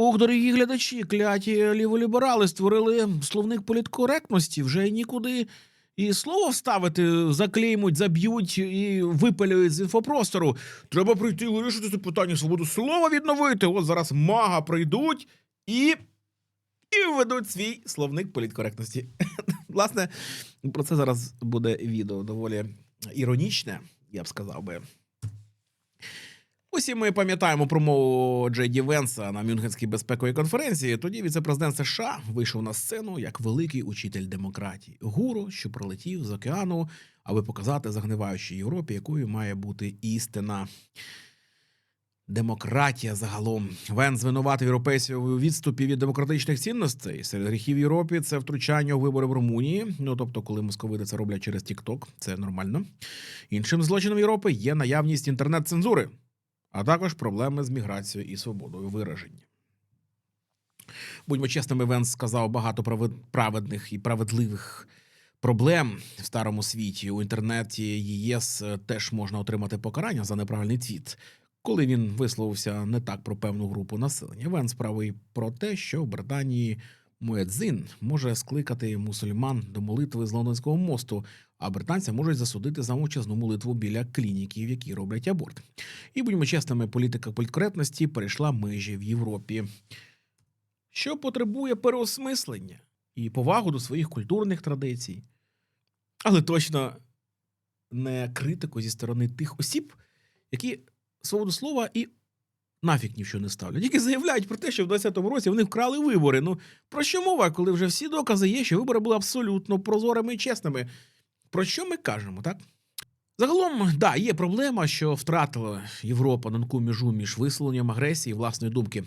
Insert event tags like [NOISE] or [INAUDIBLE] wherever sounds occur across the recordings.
Ох, дорогі глядачі, кляті ліволіберали створили словник політкоректності, вже нікуди і слово вставити, заклеймуть, заб'ють і випалюють з інфопростору. Треба прийти і вирішити це питання свободу слова відновити. От зараз мага прийдуть і. І введуть свій словник політкоректності. [LAUGHS] Власне, про це зараз буде відео доволі іронічне, я б сказав би. Усі ми пам'ятаємо промову Джей Ді Венса на Мюнхенській безпековій конференції. Тоді віце-президент США вийшов на сцену як великий учитель демократії, гуру, що пролетів з океану, аби показати загниваючій Європі, якою має бути істина. Демократія загалом. Вен звинуватив європейців у відступі від демократичних цінностей. Серед гріхів Європі це втручання у вибори в Румунії. Ну тобто, коли московити це роблять через TikTok, це нормально. Іншим злочином Європи є наявність інтернет-цензури, а також проблеми з міграцією і свободою вираження. Будьмо чесними, Венс сказав багато праведних і праведливих проблем в старому світі. У інтернеті ЄС е, теж можна отримати покарання за неправильний твіт. Коли він висловився не так про певну групу населення, Венс правий про те, що в Британії Муедзин може скликати мусульман до молитви з Лондонського мосту, а британці можуть засудити за мовчазну молитву біля клініки, в якій роблять аборт. І будьмо чесними, політика політкоректності перейшла межі в Європі, що потребує переосмислення і повагу до своїх культурних традицій, але точно не критику зі сторони тих осіб, які свободу слова і в що не ставлять. Тільки заявляють про те, що в 20-му році вони вкрали вибори. Ну про що мова, коли вже всі докази є, що вибори були абсолютно прозорими і чесними? Про що ми кажемо, так? Загалом, да, є проблема, що втратила Європа тонку межу між висловленням агресії і власної думки.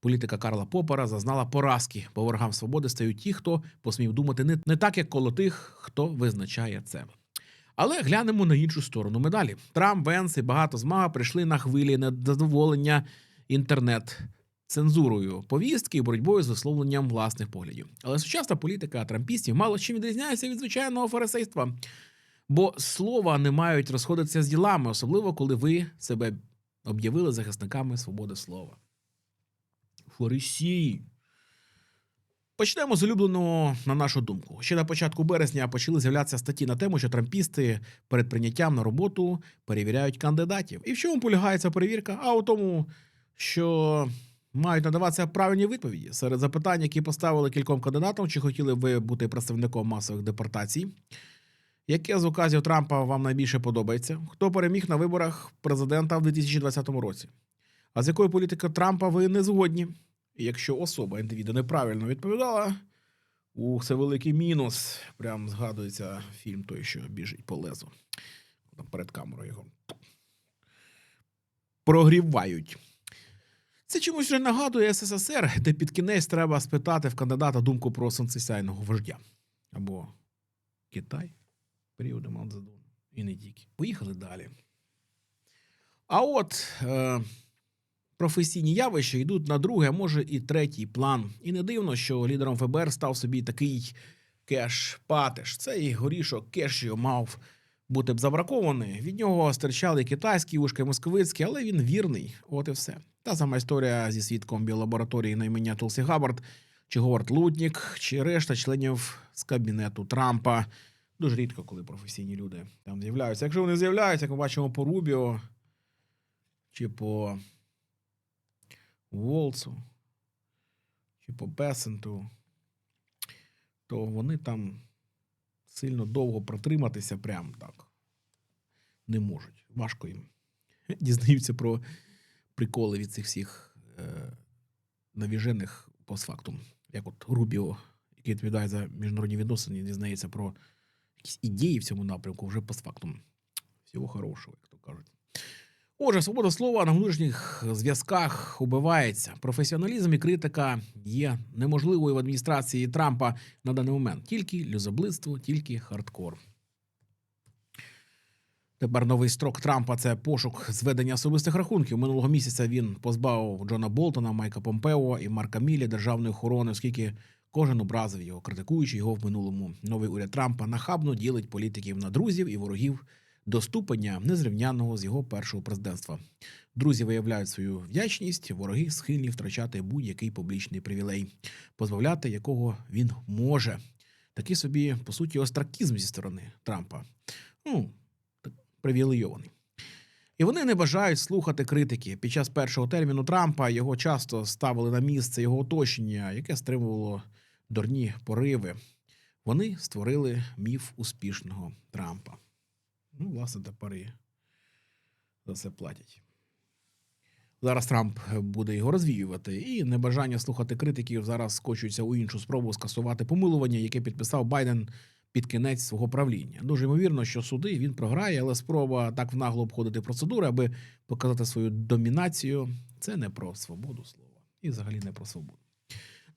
Політика Карла Попера зазнала поразки, бо ворогам свободи стають ті, хто посмів думати не, не так, як коло тих, хто визначає це. Але глянемо на іншу сторону медалі. Трамп, Венс і багато змага прийшли на хвилі незадоволення інтернет-цензурою, повістки і боротьбою з висловленням власних поглядів. Але сучасна політика трампістів мало чим відрізняється від звичайного фарисейства. Бо слова не мають розходитися з ділами, особливо коли ви себе об'явили захисниками свободи слова. Фарисії. Почнемо з улюбленого на нашу думку. Ще на початку березня почали з'являтися статті на тему, що трампісти перед прийняттям на роботу перевіряють кандидатів. І в чому полягає ця перевірка? А у тому, що мають надаватися правильні відповіді серед запитань, які поставили кільком кандидатам, чи хотіли ви бути представником масових депортацій. Яке з указів Трампа вам найбільше подобається? Хто переміг на виборах президента в 2020 році? А з якою політикою Трампа ви не згодні? Якщо особа індивіда неправильно відповідала, ух, це великий мінус. Прям згадується фільм той, що біжить по лезу. Там перед камерою його прогрівають. Це чомусь вже нагадує СССР, де під кінець треба спитати в кандидата думку про сонцесяйного вождя. Або Китай, періоду Мао І не тільки. Поїхали далі. А от е, професійні явища йдуть на другий, а може і третій план. І не дивно, що лідером ФБР став собі такий кеш Патеш. Цей горішок кешю мав бути б забракований. Від нього стирчали китайські ушки, московицькі, але він вірний. От і все. Та сама історія зі свідком біолабораторії на імення Толсі Габбард, чи Говард Лутнік, чи решта членів з кабінету Трампа. Дуже рідко, коли професійні люди там з'являються. Якщо вони з'являються, як ми бачимо по Рубіо чи по Волцу, чи по Бесенту, то вони там сильно довго протриматися прям так не можуть. Важко їм. [LAUGHS] Дізнаються про приколи від цих всіх е, навіжених постфактум. Як от Рубіо, який відповідає за міжнародні відносини, дізнається про якісь ідеї в цьому напрямку вже постфактум. Всього хорошого, як то кажуть. Отже, свобода слова на внутрішніх зв'язках убивається. Професіоналізм і критика є неможливою в адміністрації Трампа на даний момент. Тільки люзоблидство, тільки хардкор. Тепер новий строк Трампа це пошук зведення особистих рахунків. Минулого місяця він позбавив Джона Болтона, Майка Помпео і Марка Мілі державної охорони, оскільки кожен образив його, критикуючи його в минулому. Новий уряд Трампа нахабно ділить політиків на друзів і ворогів до ступеня незрівняного з його першого президентства. Друзі виявляють свою вдячність, вороги схильні втрачати будь-який публічний привілей, позбавляти якого він може. Такий собі, по суті, остракізм зі сторони Трампа. Ну, привілейований. І вони не бажають слухати критики. Під час першого терміну Трампа його часто ставили на місце його оточення, яке стримувало дурні пориви. Вони створили міф успішного Трампа. Ну, власне, тепер і за це платять. Зараз Трамп буде його розвіювати, і небажання слухати критиків зараз скочується у іншу спробу скасувати помилування, яке підписав Байден під кінець свого правління. Дуже ймовірно, що суди він програє, але спроба так внагло обходити процедури, аби показати свою домінацію, це не про свободу слова і взагалі не про свободу.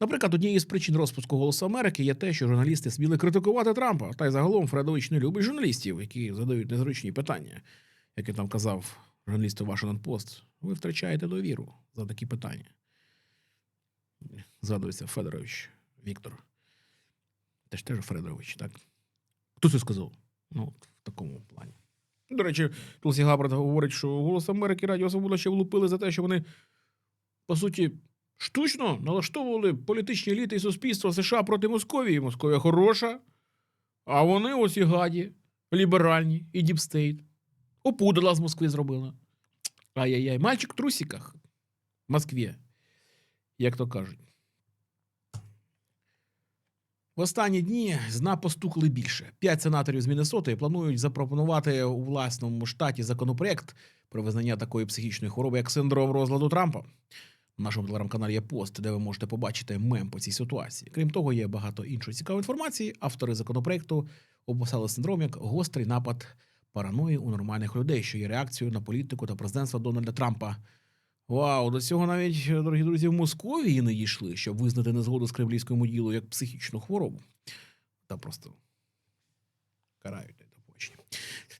Наприклад, однією з причин розпуску «Голосу Америки є те, що журналісти сміли критикувати Трампа. Та й загалом Фредович не любить журналістів, які задають незручні питання, як я там казав журналісту Вашингтон Пост. Ви втрачаєте довіру за такі питання. Згадується Федорович Віктор. Теж теж Федорович, так? Хто це сказав? Ну, в такому плані. До речі, Тулсі Габрат говорить, що голос Америки Радіо Свобода ще влупили за те, що вони, по суті, штучно налаштовували політичні еліти і суспільство США проти Московії. Московія хороша. А вони ось і гаді, ліберальні і діпстейт. Опудала з Москви зробила. Ай-яй-яй, мальчик в трусиках в Москві, як то кажуть. В останні дні зна постукли більше. П'ять сенаторів з Міннесоти планують запропонувати у власному штаті законопроект про визнання такої психічної хвороби, як синдром розладу Трампа. В нашому телеграм-каналі є пост, де ви можете побачити мем по цій ситуації. Крім того, є багато іншої цікавої інформації. Автори законопроекту описали синдром як гострий напад параної у нормальних людей, що є реакцією на політику та президентство Дональда Трампа. Вау, до цього навіть, дорогі друзі, в Московії не дійшли, щоб визнати незгоду з кремлівською моділою як психічну хворобу. Та просто карають на допочні.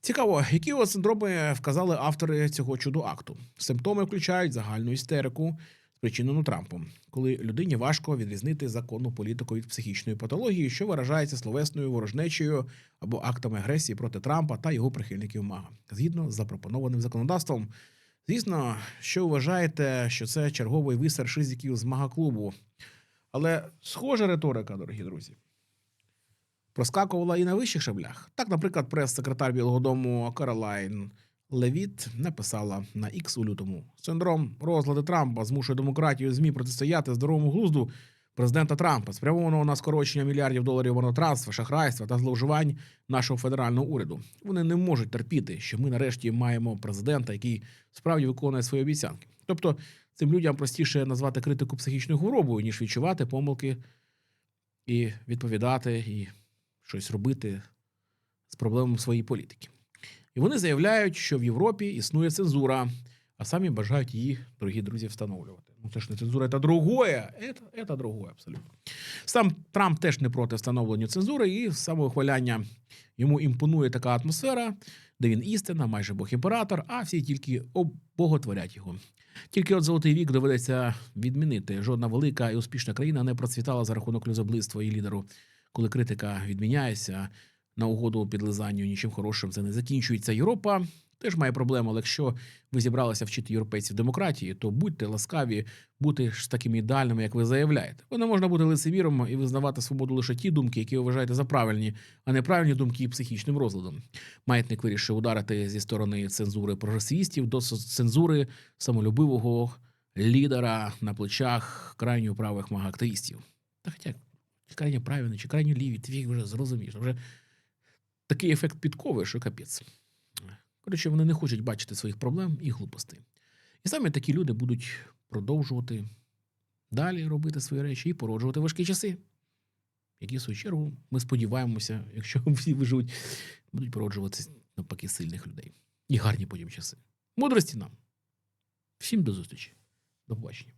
Цікаво, які от синдроми вказали автори цього чудо-акту. Симптоми включають загальну істерику, спричинену Трампом, коли людині важко відрізнити законну політику від психічної патології, що виражається словесною ворожнечею або актами агресії проти Трампа та його прихильників МАГА, згідно з запропонованим законодавством. Звісно, що вважаєте, що це черговий висер шизиків з мага-клубу. Але схожа риторика, дорогі друзі, проскакувала і на вищих шаблях. Так, наприклад, прес-секретар Білого Дому Каролайн Левіт написала на X у лютому: синдром розлади Трампа змушує демократію ЗМІ протистояти здоровому глузду президента Трампа, спрямованого на скорочення мільярдів доларів монотранства, шахрайства та зловживань нашого федерального уряду. Вони не можуть терпіти, що ми нарешті маємо президента, який справді виконує свої обіцянки. Тобто цим людям простіше назвати критику психічною хворобою, ніж відчувати помилки і відповідати, і щось робити з проблемами своєї політики. І вони заявляють, що в Європі існує цензура, а самі бажають її, дорогі друзі, встановлювати. Ну, це ж не цензура, це другое. Це, це другое, абсолютно. Сам Трамп теж не проти встановлення цензури, і самовихваляння йому імпонує така атмосфера, де він істина, майже бог імператор, а всі тільки обоготворять його. Тільки от золотий вік доведеться відмінити. Жодна велика і успішна країна не процвітала за рахунок люзоблидства і лідеру, коли критика відміняється на угоду підлизанню нічим хорошим це не закінчується. Європа теж має проблему, але якщо ви зібралися вчити європейців демократії, то будьте ласкаві бути ж такими ідеальними, як ви заявляєте. Бо не можна бути лицеміром і визнавати свободу лише ті думки, які ви вважаєте за правильні, а неправильні думки психічним розладом. Маятник вирішив ударити зі сторони цензури прогресивістів до цензури самолюбивого лідера на плечах крайньо правих магактивістів. Та хоча крайньо правильні, чи крайньо ліві, твій вже зрозумієш. Вже такий ефект підкови, що капець. Коротше, вони не хочуть бачити своїх проблем і глупостей. І саме такі люди будуть продовжувати далі робити свої речі і породжувати важкі часи, які, в свою чергу, ми сподіваємося, якщо [LAUGHS] всі виживуть, будуть породжувати навпаки сильних людей. І гарні потім часи. Мудрості нам. Всім до зустрічі. До побачення.